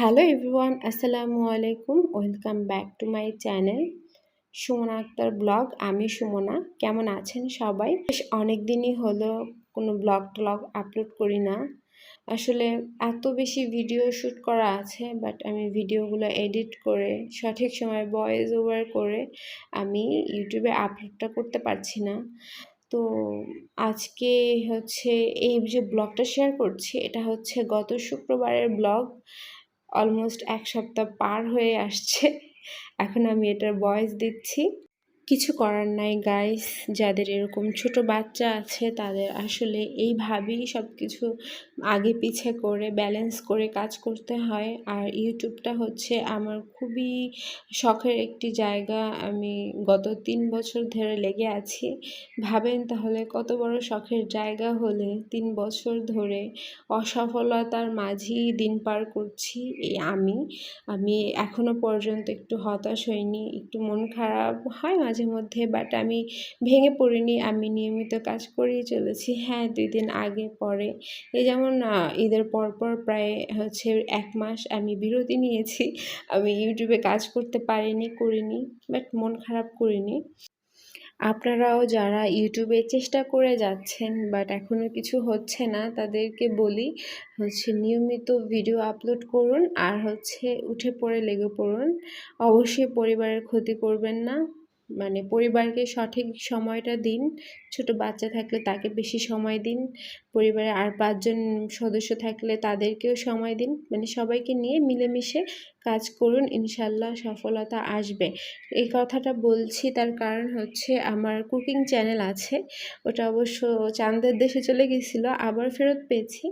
Hello everyone আসসালামু আলাইকুম welcome back to my channel Sumona Akter blog আমি সুমনা কেমন আছেন সবাই? বেশ অনেক দিনই হলো কোনো ব্লগ টলগ আপলোড করি না। আসলে এত বেশি ভিডিও শ্যুট করা আছে বাট আমি ভিডিওগুলো এডিট করে, সঠিক সময় ভয়েস ওভার করে আমি ইউটিউবে আপলোডটা করতে পারছি না। তো আজকে হচ্ছে এই যে ব্লগটা শেয়ার করছি, এটা হচ্ছে গত শুক্রবারের ব্লগ অলমোস্ট এক সপ্তাহ পার হয়ে আসছে। এখন আমি এটার বয়স দিচ্ছি। কিছু করার নাই গাইস যাদের এরকম ছোট বাচ্চা আছে, তাদের আসলে এইভাবেই সব কিছু আগে পিছে করে ব্যালেন্স করে কাজ করতে হয়। আর ইউটিউবটা হচ্ছে আমার খুবই শখের একটি জায়গা। আমি গত তিন বছর ধরে লেগে আছি। ভাবেন তাহলে কত বড় শখের জায়গা হলে তিন বছর ধরে অসফলতার মাঝেই দিন পার করছি এই আমি। আমি এখনও পর্যন্ত একটু হতাশ হইনি, একটু মন খারাপ হয় মাঝে মাঝে মধ্যে বাট আমি ভেঙে পড়িনি, আমি নিয়মিত কাজ করেই চলেছি। হ্যাঁ দুই দিন আগে, পরে। এই যেমন ঈদের পরপর প্রায় হচ্ছে এক মাস আমি বিরতি নিয়েছি। আমি ইউটিউবে কাজ করতে পারিনি, করিনি বাট মন খারাপ করিনি। আপনারাও যারা ইউটিউবে চেষ্টা করে যাচ্ছেন বাট এখনও কিছু হচ্ছে না, তাদেরকে বলি, হচ্ছে নিয়মিত ভিডিও আপলোড করুন, আর হচ্ছে উঠে পড়ে লেগে পড়ুন। অবশ্যই পরিবারের ক্ষতি করবেন না। মানে পরিবারকে সঠিক সময়টা দিন। ছোট বাচ্চা থাকলে তাকে বেশি সময় দিন পরিবারে আর পাঁচজন সদস্য থাকলে তাদেরকেও সময় দিন। মানে সবাইকে নিয়ে মিলেমিশে কাজ করুন ইনশাল্লাহ সফলতা আসবে। এই কথাটা বলছি তার কারণ হচ্ছে আমার কুকিং চ্যানেল আছে, ওটা অবশ্য চাঁদের দেশে চলে গেছিল, আবার ফেরত পেয়েছি।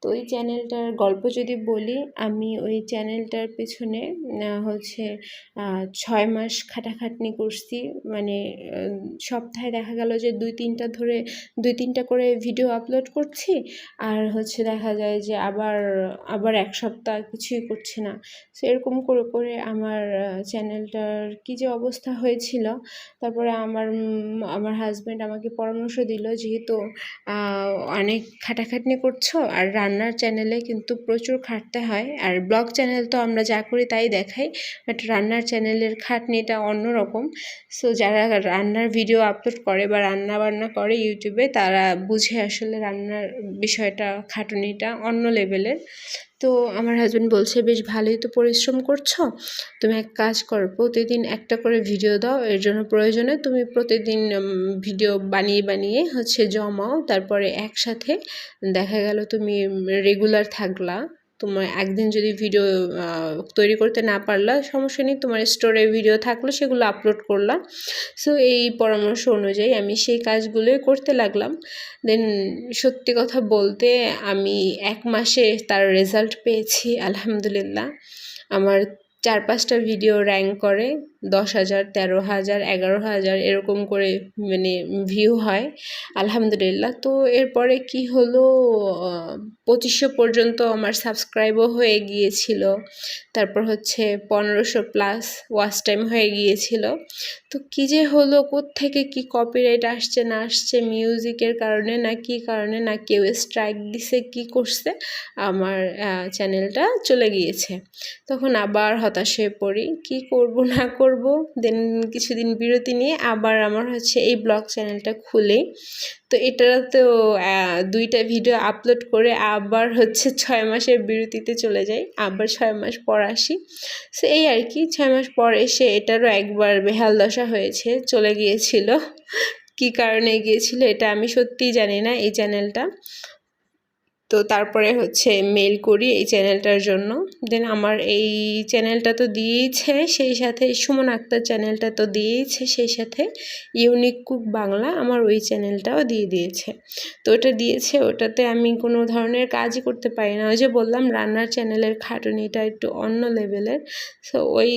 তো ওই চ্যানেলটার গল্প যদি বলি, আমি ওই চ্যানেলটার পেছনে হচ্ছে ছয় মাস খাটাখাটনি করছি। মানে সপ্তাহে দেখা গেল যে দুই তিনটা ধরে দুই তিনটা করে ভিডিও আপলোড করছি। আর হচ্ছে দেখা যায় যে আবার আবার এক সপ্তাহ কিছুই করছি না। সো এরকম করে করে আমার চ্যানেলটার কী যে অবস্থা হয়েছিল। তারপরে আমার আমার হাজব্যান্ড আমাকে পরামর্শ দিল যেহেতু অনেক খাটাখাটনি করছ। আর রান্নার চ্যানেলে কিন্তু প্রচুর খাটতে হয়। আর ব্লগ চ্যানেল তো আমরা যা করি তাই দেখাই। বাট রান্নার চ্যানেলের খাটনিটা অন্যরকম। সো যারা রান্নার ভিডিও আপলোড করে বা রান্না বান্না করে ইউটিউবে তারা বুঝে আসলে রান্নার বিষয়টা, খাটুনিটা অন্য লেভেলের তো আমার হাজব্যান্ড বলছে, বেশ ভালোই তো পরিশ্রম করছ। তুমি এক কাজ করো, প্রতিদিন একটা করে ভিডিও দাও। এর জন্য প্রয়োজনে তুমি প্রতিদিন ভিডিও বানিয়ে বানিয়ে হচ্ছে জমাও। তারপরে একসাথে দেখা গেল তুমি রেগুলার থাকলা। তোমার একদিন যদি ভিডিও তৈরি করতে না পারলা, সমস্যা নেই, তোমার স্টোরে ভিডিও থাকল, সেগুলো আপলোড করলাম সো এই পরামর্শ অনুযায়ী আমি সেই কাজগুলোই করতে লাগলাম। দেন সত্যি কথা বলতে আমি এক মাসে তার রেজাল্ট পেয়েছি, আলহামদুলিল্লাহ। আমার চার পাঁচটা ভিডিও র্যাঙ্ক করে। দশ হাজার, তেরো হাজার, এগারো হাজার এরকম করে মানে ভিউ হয়। আলহামদুলিল্লাহ। তো এরপরে কি হলো? পঁচিশশো পর্যন্ত আমার সাবস্ক্রাইবও হয়ে গিয়েছিল। তারপর হচ্ছে পনেরোশো প্লাস ওয়াচ টাইম হয়ে গিয়েছিল। তো কী যে হলো? থেকে কি কপিরাইট আসছে, না আসছে? মিউজিকের কারণে না কি কারণে? না কেউ স্ট্রাইক দিছে, কি করছে? আমার চ্যানেলটা চলে গিয়েছে। তখন আবার হতাশ হয়ে পড়ি। কি করব, না করব? দেন কিছুদিন বিরতি নিয়ে আবার আমার হচ্ছে এই ব্লগ চ্যানেলটা খুলে। তো এটা তো দুইটা ভিডিও আপলোড করে আবার হচ্ছে ছয় মাসের বিরতিতে চলে যাই। আবার ছয় মাস পর আসি। সো এই আর কি, ছয় মাস পর এসে এটারও একবার বেহাল দশা হয়েছে, চলে গিয়েছিল। কি কারণে গিয়েছিল এটা আমি সত্যিই জানি না এই চ্যানেলটা তো তারপরে হচ্ছে মেল করি এই চ্যানেলটার জন্য। দেন আমার এই চ্যানেলটা তো দিয়েইছে সেই সাথে সুমন আক্তার চ্যানেলটা তো দিয়েইছে সেই সাথে ইউনিক কুক বাংলা আমার ওই চ্যানেলটাও দিয়ে দিয়েছে। তো ওটা দিয়েছে, ওটাতে আমি কোনো ধরনের কাজই করতে পারি না। ওই যে বললাম, রান্নার চ্যানেলের খাটুনিটা একটু অন্য লেভেলের সো ওই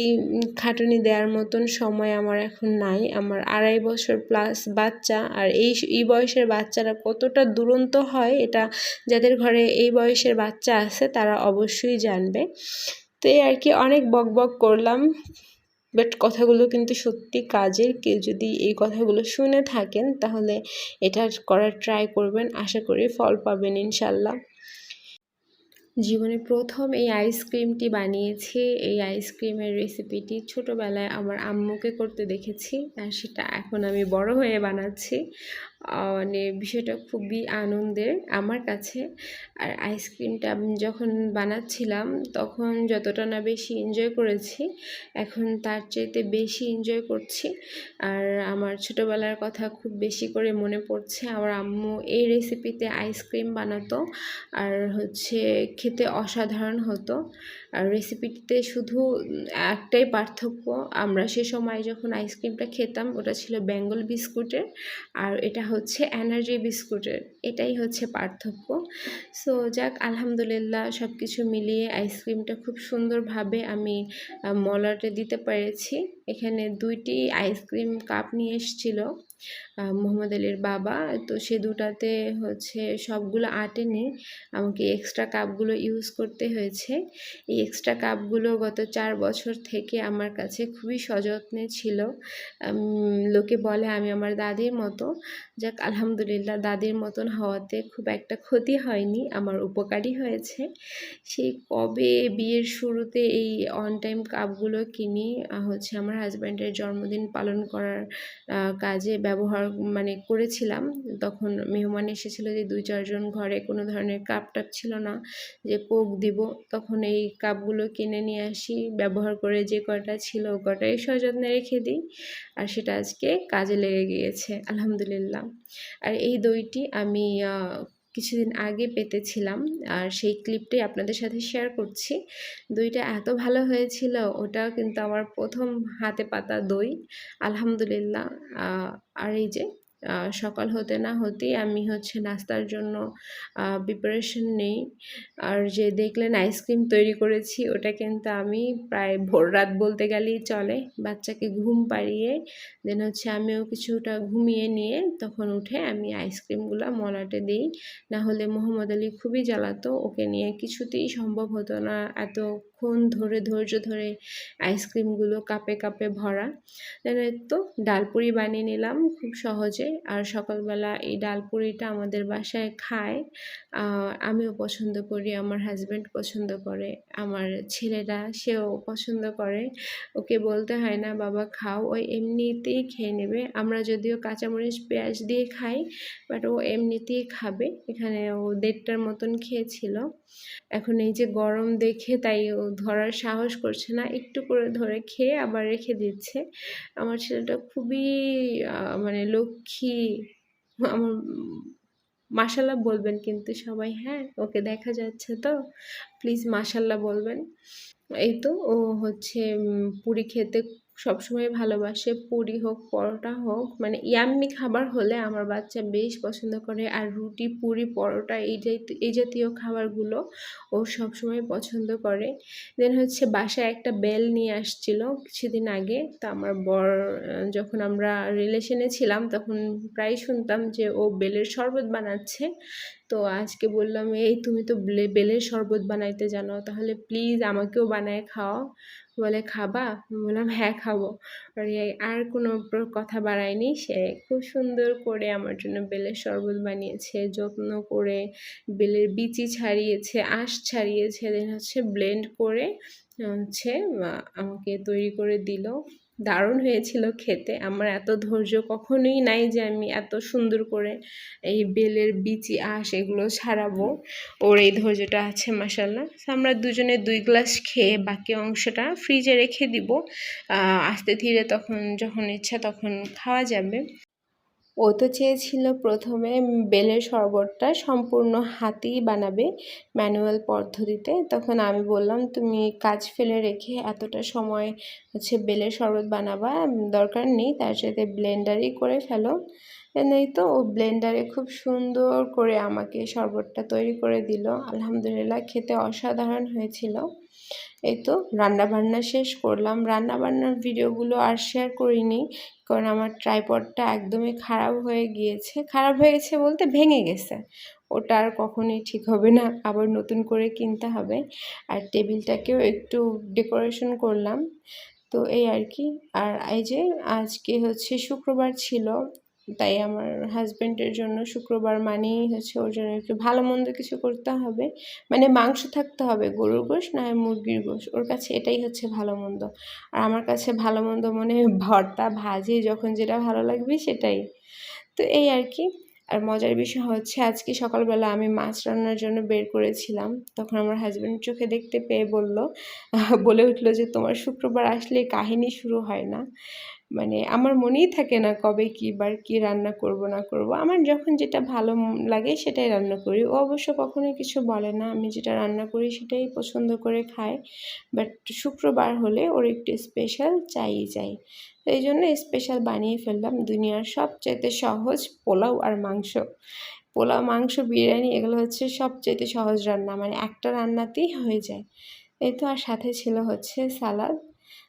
খাটুনি দেওয়ার মতন সময় আমার এখন নাই। আমার আড়াই বছর প্লাস বাচ্চা, আর এই এই বয়সের বাচ্চারা কতটা দুরন্ত হয়, এটা যাদের ঘরে এই বয়সের বাচ্চা আছে, তারা অবশ্যই জানবে। তো এই আর কি অনেক বক বক করলাম বাট কথাগুলো কিন্তু সত্যি কাজের। কেউ যদি এই কথাগুলো শুনে থাকেন, তাহলে এটা করার ট্রাই করবেন, আশা করি ফল পাবেন ইনশাল্লাহ। জীবনে প্রথম এই আইসক্রিমটি বানিয়েছি। এই আইসক্রিমের রেসিপিটি ছোটোবেলায় আমার আম্মুকে করতে দেখেছি, আর সেটা এখন আমি বড় হয়ে বানাচ্ছি। মানে বিষয়টা খুবই আনন্দের আমার কাছে। আর আইসক্রিমটা আমি যখন বানাচ্ছিলাম, তখন যতটা না বেশি এনজয় করেছি, এখন তার চাইতে বেশি এনজয় করছি। আর আমার ছোটোবেলার কথা খুব বেশি করে মনে পড়ছে। আমার আম্মু এই রেসিপিতে আইসক্রিম বানাতো, আর হচ্ছে খেতে অসাধারণ হতো। আর রেসিপিটিতে শুধু একটাই পার্থক্য, আমরা সে সময় যখন আইসক্রিমটা খেতাম, ওটা ছিল বেঙ্গল বিস্কুটের। আর এটা হচ্ছে এনার্জি বিস্কুটের, এটাই হচ্ছে পার্থক্য। সো যাক, আলহামদুলিল্লাহ সব কিছু মিলিয়ে আইসক্রিমটা খুব সুন্দরভাবে আমি মলাটে দিতে পেরেছি। এখানে দুইটি আইসক্রিম কাপ নিয়ে এসেছিল মোহাম্মদ আলীর বাবা। তো সে দুটাতে হচ্ছে সবগুলো আটেনি আমাকে এক্সট্রা কাপগুলো ইউজ করতে হয়েছে। এই এক্সট্রা কাপগুলো গত চার বছর থেকে আমার কাছে খুবই সযত্নে ছিল। লোকে বলে আমি আমার দাদির মতো। যাক, আলহামদুলিল্লাহ, দাদির মতন হওয়াতে খুব একটা ক্ষতি হয়নি, আমার উপকারই হয়েছে। সেই কবে বিয়ের শুরুতে এই অন টাইম কাপগুলো কিনি হচ্ছে আমার হাজব্যান্ডের জন্মদিন পালন করার কাজে ব্যবহার মানে করেছিলাম। তখন মেহমান এসেছিল যে দুই চারজন ঘরে, কোনো ধরনের কাপ টাপ ছিল না যে কোক দিব। তখন এই কাপগুলো কিনে নিয়ে আসি, ব্যবহার করে যে কটা ছিল কটাই সযত্নে রেখে দিই। আর সেটা আজকে কাজে লেগে গিয়েছে, আলহামদুলিল্লাহ। আর এই দইটি আমি কিছুদিন আগে পেতেছিলাম আর সেই ক্লিপটাই আপনাদের সাথে শেয়ার করছি। দইটা এত ভালো হয়েছিল ওটা কিন্তু আমার প্রথম হাতে পাতা দই, আলহামদুলিল্লাহ। আর এই যে সকাল হতে না হতেই আমি হচ্ছে নাস্তার জন্য প্রিপারেশন নেই। আর যে দেখলেন আইসক্রিম তৈরি করেছি, ওটা কিন্তু আমি প্রায় ভোর রাত বলতে গেলেই চলে। বাচ্চাকে ঘুম পাড়িয়ে দেন হচ্ছে আমিও কিছুটা ঘুমিয়ে নিয়ে তখন উঠে আমি আইসক্রিমগুলো মলাটে দিই। না হলে মোহাম্মদ আলী খুবই জ্বালাতো, ওকে নিয়ে কিছুতেই সম্ভব হতো না এত এতক্ষণ ধরে, ধৈর্য ধরে আইসক্রিমগুলো কাপে কাপে ভরা। দেন তো ডালপুরি বানিয়ে নিলাম খুব সহজে। আর সকালবেলা এই ডাল পুরিটা আমাদের বাসায় খায়। আমিও পছন্দ করি, আমার হাজব্যান্ড পছন্দ করে, আমার ছেলেরা সেও পছন্দ করে। ওকে বলতে হয় না, বাবা, খাও। ওই এমনিতেই খেয়ে নেবে। আমরা যদিও কাঁচামরিচ, পেঁয়াজ দিয়ে খাই বাট ও এমনিতেই খাবে। এখানে ও দেড়টার মতন খেয়েছিল। এখন এই যে গরম দেখে তাই ও ধরার সাহস করছে না, একটু করে ধরে খেয়ে আবার রেখে দিচ্ছে। আমার ছেলেটা খুবই মানে লক্ষ্মী, আমার মাসাল্লাহ বলবেন কিন্তু সবাই হ্যাঁ ওকে দেখা যাচ্ছে তো প্লিজ মাসাল্লাহ বলবেন। এই তো ও হচ্ছে পুরি খেতে সবসময় ভালোবাসে, পুরি হোক, পরোটা হোক মানে ইয়াম্মি খাবার হলে আমার বাচ্চা বেশ পছন্দ করে। আর রুটি, পুরি, পরোটা এই এই জাতীয় খাবারগুলো ও সবসময় পছন্দ করে। দেন হচ্ছে বাসায় একটা বেল নিয়ে আসছিল কিছুদিন আগে। তা আমার বর, যখন আমরা রিলেশনে ছিলাম তখন প্রায় শুনতাম যে ও বেলের শরবত বানাচ্ছে। তো আজকে বললাম, এই তুমি তো বেলের শরবত বানাইতে জানো, তাহলে প্লিজ আমাকেও বানায় খাও বলে, খাবা? বললাম হ্যাঁ খাব। আর কোনো কথা বাড়ায়নি। সে খুব সুন্দর করে আমার জন্য বেলের শরবত বানিয়েছে, যত্ন করে বেলের বিচি ছাড়িয়েছে, আঁশ ছাড়িয়েছে দেন হচ্ছে ব্লেন্ড করে, হচ্ছে আমাকে তৈরি করে দিল। দারুণ হয়েছিল খেতে। আমার এত ধৈর্য কখনোই নাই যে আমি এত সুন্দর করে এই বেলের বিচি, আঁশ এগুলো ছাড়াবো। ওর এই ধৈর্যটা আছে মাসাল্লাহ আমরা দুজনে দুই গ্লাস খেয়ে বাকি অংশটা ফ্রিজে রেখে দিব। আস্তে ধীরে তখন যখন ইচ্ছা তখন খাওয়া যাবে। ও তো চেয়েছিল প্রথমে বেলের শরবতটা সম্পূর্ণ হাতেই বানাবে ম্যানুয়াল পদ্ধতিতে। তখন আমি বললাম, তুমি কাজ ফেলে রেখে এতটা সময় হচ্ছে বেলের শরবত বানাবা দরকার নেই, তার সাথে ব্লেন্ডারই করে ফেলো। নেই তো, ও ব্লেন্ডারে খুব সুন্দর করে আমাকে শরবতটা তৈরি করে দিল। আলহামদুলিল্লাহ, খেতে অসাধারণ হয়েছিল। এই তো রান্না বান্না শেষ করলাম। রান্না বান্নার ভিডিওগুলো আর শেয়ার করিনি, কারণ আমার ট্রাইপডটা একদমই খারাপ হয়ে গিয়েছে। খারাপ হয়ে গেছে বলতে ভেঙে গেছে। ওটা আর কখনোই ঠিক হবে না, আবার নতুন করে কিনতে হবে। আর টেবিলটাকেও একটু ডেকোরেশন করলাম। তো এই আর কি। আর এই যে আজকে হচ্ছে শুক্রবার ছিল তাই আমার হাজব্যান্ডের জন্য শুক্রবার মানেই হচ্ছে ওর জন্য একটু ভালো মন্দ কিছু করতে হবে। মানে মাংস থাকতে হবে, গরুর গোশ না মুরগির গোশ। ওর কাছে এটাই হচ্ছে ভালো মন্দ। আর আমার কাছে ভালো মন্দ মনে ভর্তা, ভাজি, যখন যেটা ভালো লাগবে সেটাই। তো এই আর কি। আর মজার বিষয় হচ্ছে আজকে সকালবেলা আমি মাছ রান্নার জন্য বের করেছিলাম। তখন আমার হাজব্যান্ড চোখে দেখতে পেয়ে বলল, বলে উঠল যে তোমার শুক্রবার আসলে কাহিনী শুরু হয় না। মানে আমার মনেই থাকে না কবে কী বার কী রান্না করব, না করব। আমার যখন যেটা ভালো লাগে সেটাই রান্না করি। ও অবশ্য কখনোই কিছু বলে না। আমি যেটা রান্না করি সেটাই পছন্দ করে খায়। বাট শুক্রবার হলে ওর একটু স্পেশাল চাই চাই। তো এই জন্য স্পেশাল বানিয়ে ফেললাম দুনিয়ার সবচাইতে সহজ পোলাও আর মাংস। পোলাও, মাংস, বিরিয়ানি এগুলো হচ্ছে সবচাইতে সহজ রান্না। মানে একটা রান্নাতেই হয়ে যায়। এই তো আর সাথে ছিল হচ্ছে সালাদ।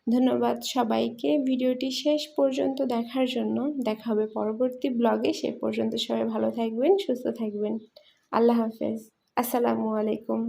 ধন্যবাদ সবাইকে। ভিডিওটি শেষ পর্যন্ত দেখার জন্য দেখা হবে পরবর্তী ব্লগে। সে পর্যন্ত সবাই ভালো থাকবেন, সুস্থ থাকবেন। আল্লাহ হাফেজ। আসসালামু আলাইকুম।